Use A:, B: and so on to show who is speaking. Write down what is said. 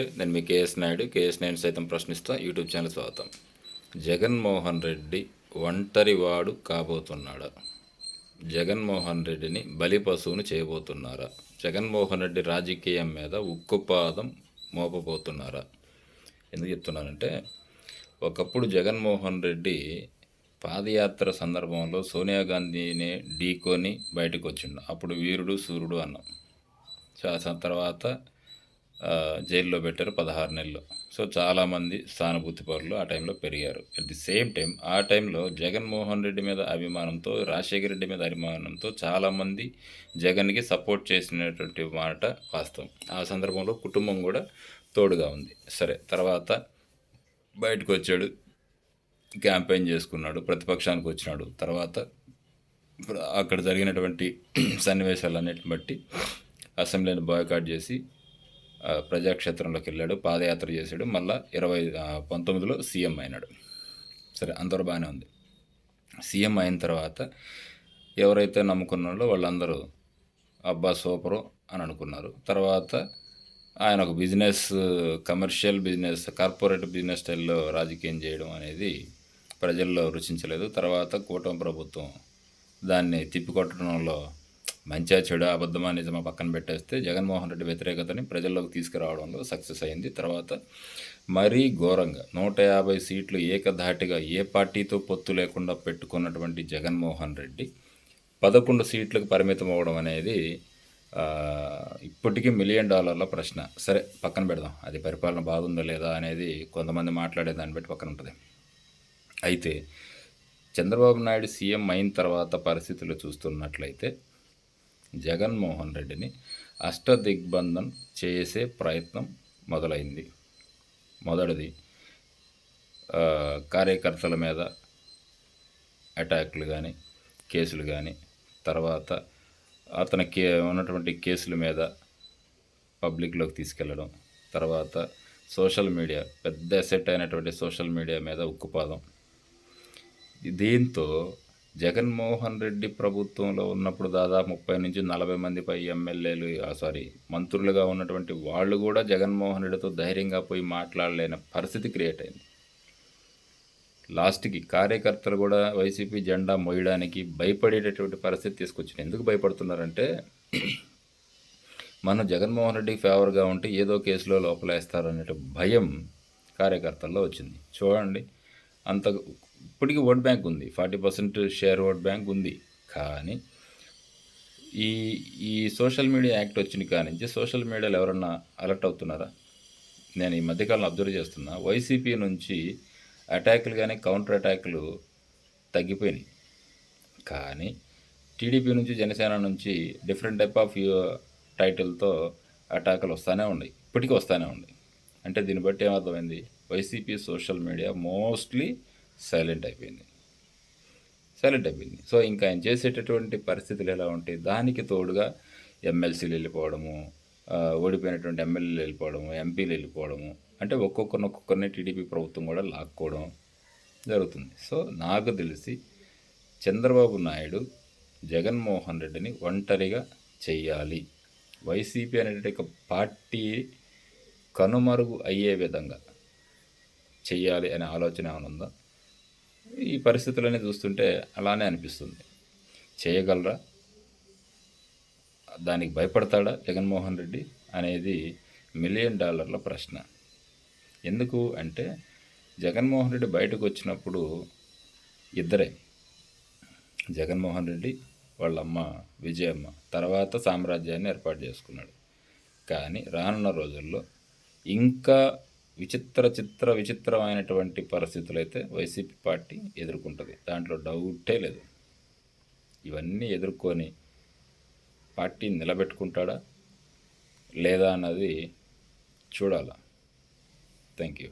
A: నేను మీ KS Naidu KS Naidu సైతం ప్రశ్నిస్తా. యూట్యూబ్ ఛానల్ స్వాగతం. జగన్మోహన్ రెడ్డి ఒంటరివాడు కాబోతున్నాడా? జగన్మోహన్ రెడ్డిని బలి పశువును చేయబోతున్నారా? జగన్మోహన్ రెడ్డి రాజకీయం మీద ఉక్కుపాదం మోపబోతున్నారా? ఎందుకు చెప్తున్నానంటే ఒకప్పుడు జగన్మోహన్ రెడ్డి పాదయాత్ర సందర్భంలో సోనియా గాంధీని ఢీకొని బయటకు వచ్చిండు అప్పుడు వీరుడు సూర్యుడు అన్నాం. తర్వాత జైల్లో పెట్టారు పదహారు నెలలు. సో చాలామంది సానుభూతి పరులు ఆ టైంలో పెరిగారు. అట్ ది సేమ్ టైం ఆ టైంలో జగన్మోహన్ రెడ్డి మీద అభిమానంతో రాజశేఖర రెడ్డి మీద అభిమానంతో చాలామంది జగన్కి సపోర్ట్ చేసినటువంటి మాట వాస్తవం. ఆ సందర్భంలో కుటుంబం కూడా తోడుగా ఉంది. సరే తర్వాత బయటకు వచ్చాడు క్యాంపెయిన్ చేసుకున్నాడు ప్రతిపక్షానికి వచ్చినాడు. తర్వాత ఇప్పుడు అక్కడ జరిగినటువంటి సన్నివేశాలన్నిటిని బట్టి అసెంబ్లీని బాయ్కాట్ చేసి ప్రజాక్షేత్రంలోకి వెళ్ళాడు పాదయాత్ర చేశాడు. మళ్ళీ ఇరవై పంతొమ్మిదిలో సీఎం అయినాడు. సరే అంతవరకు బాగానే ఉంది. సీఎం అయిన తర్వాత ఎవరైతే నమ్ముకున్నారో వాళ్ళందరూ అబ్బా సూపరు అని అనుకున్నారు. తర్వాత ఆయన ఒక business commercial business corporate business స్టైల్లో రాజకీయం చేయడం అనేది ప్రజల్లో రుచించలేదు. తర్వాత కూటమి ప్రభుత్వం దాన్ని తిప్పికొట్టడంలో మంచిగా చెడు అబద్ధమా నిజమా పక్కన పెట్టేస్తే జగన్మోహన్ రెడ్డి వ్యతిరేకతని ప్రజల్లోకి తీసుకురావడంలో సక్సెస్ అయింది. తర్వాత మరీ ఘోరంగా నూట యాభై సీట్లు ఏకధాటిగా ఏ పార్టీతో పొత్తు లేకుండా పెట్టుకున్నటువంటి జగన్మోహన్ రెడ్డి పదకొండు సీట్లకు పరిమితం అవ్వడం అనేది ఇప్పటికీ మిలియన్ డాలర్ల ప్రశ్న. సరే పక్కన పెడదాం. అది పరిపాలన బాగుందా లేదా అనేది కొంతమంది మాట్లాడే దాన్ని బట్టి పక్కన ఉంటుంది. అయితే చంద్రబాబు నాయుడు సీఎం అయిన తర్వాత పరిస్థితులు చూస్తున్నట్లయితే జగన్మోహన్ రెడ్డిని అష్టదిగ్బంధం చేసే ప్రయత్నం మొదలైంది. మొదటిది కార్యకర్తల మీద అటాక్లు కానీ కేసులు కానీ తర్వాత అతని కే ఉన్నటువంటి కేసుల మీద పబ్లిక్లోకి తీసుకెళ్ళడం తర్వాత సోషల్ మీడియా పెద్ద సెట్ అయినటువంటి సోషల్ మీడియా మీద ఉక్కుపాదం. దీంతో జగన్మోహన్ రెడ్డి ప్రభుత్వంలో ఉన్నప్పుడు దాదాపు ముప్పై నుంచి నలభై మంది పై ఎమ్మెల్యేలు సారీ మంత్రులుగా ఉన్నటువంటి వాళ్ళు కూడా జగన్మోహన్ రెడ్డితో ధైర్యంగా పోయి మాట్లాడలేని పరిస్థితి క్రియేట్ అయింది. లాస్ట్కి కార్యకర్తలు కూడా వైసీపీ జెండా మోయడానికి భయపడేటటువంటి పరిస్థితి తీసుకొచ్చింది ఎందుకు భయపడుతున్నారంటే మనం జగన్మోహన్ రెడ్డికి ఫేవర్గా ఉంటే ఏదో కేసులో లోపలేస్తారనే భయం కార్యకర్తల్లో వచ్చింది. చూడండి అంత ఇప్పటికీ ఓట్ బ్యాంక్ ఉంది. Forty percent share vote bank ఉంది. కానీ ఈ ఈ సోషల్ మీడియా యాక్ట్ వచ్చిన కానించి సోషల్ మీడియాలో ఎవరన్నా అలర్ట్ అవుతున్నారా? నేను ఈ మధ్యకాలంలో అబ్జర్వ్ చేస్తున్నా వైసీపీ నుంచి అటాకులు కానీ కౌంటర్ అటాకులు తగ్గిపోయినాయి. కానీ టీడీపీ నుంచి జనసేన నుంచి డిఫరెంట్ టైప్ ఆఫ్ టైటిల్తో అటాకులు వస్తూనే ఉన్నాయి. ఇప్పటికీ వస్తూనే ఉన్నాయి. అంటే దీన్ని బట్టి ఏమర్థమైంది? YCP social media mostly silent అయిపోయింది. సైలెంట్ అయిపోయింది. సో ఇంకా ఆయన చేసేటటువంటి పరిస్థితులు ఎలా ఉంటాయి దానికి తోడుగా ఎమ్మెల్సీలు వెళ్ళిపోవడము ఓడిపోయినటువంటి ఎమ్మెల్యేలు వెళ్ళిపోవడము ఎంపీలు వెళ్ళిపోవడము అంటే ఒక్కొక్కరిని ఒక్కొక్కరిని టీడీపీ ప్రభుత్వం కూడా లాక్కోవడం జరుగుతుంది. సో నాకు తెలిసి చంద్రబాబు నాయుడు జగన్మోహన్ రెడ్డిని ఒంటరిగా చేయాలి. వైసీపీ అనేటువంటి ఒక పార్టీ కనుమరుగు అయ్యే విధంగా చెయ్యాలి అనే ఆలోచన ఏమైనా ఉందా? ఈ పరిస్థితులన్నీ చూస్తుంటే అలానే అనిపిస్తుంది. చేయగలరా? దానికి భయపడతాడా జగన్మోహన్ రెడ్డి అనేది మిలియన్ డాలర్ల ప్రశ్న. ఎందుకు అంటే జగన్మోహన్ రెడ్డి బయటకు వచ్చినప్పుడు ఇద్దరే. జగన్మోహన్ రెడ్డి వాళ్ళ అమ్మ విజయమ్మ తర్వాత సామ్రాజ్యాన్ని ఏర్పాటు చేసుకున్నాడు. కానీ రానున్న రోజుల్లో ఇంకా విచిత్ర చిత్ర విచిత్రమైనటువంటి పరిస్థితులు అయితే వైసీపీ పార్టీ ఎదుర్కొంటుంది. దాంట్లో డౌటే లేదు. ఇవన్నీ ఎదుర్కొని పార్టీని నిలబెట్టుకుంటాడా లేదా అన్నది చూడాలా. Thank you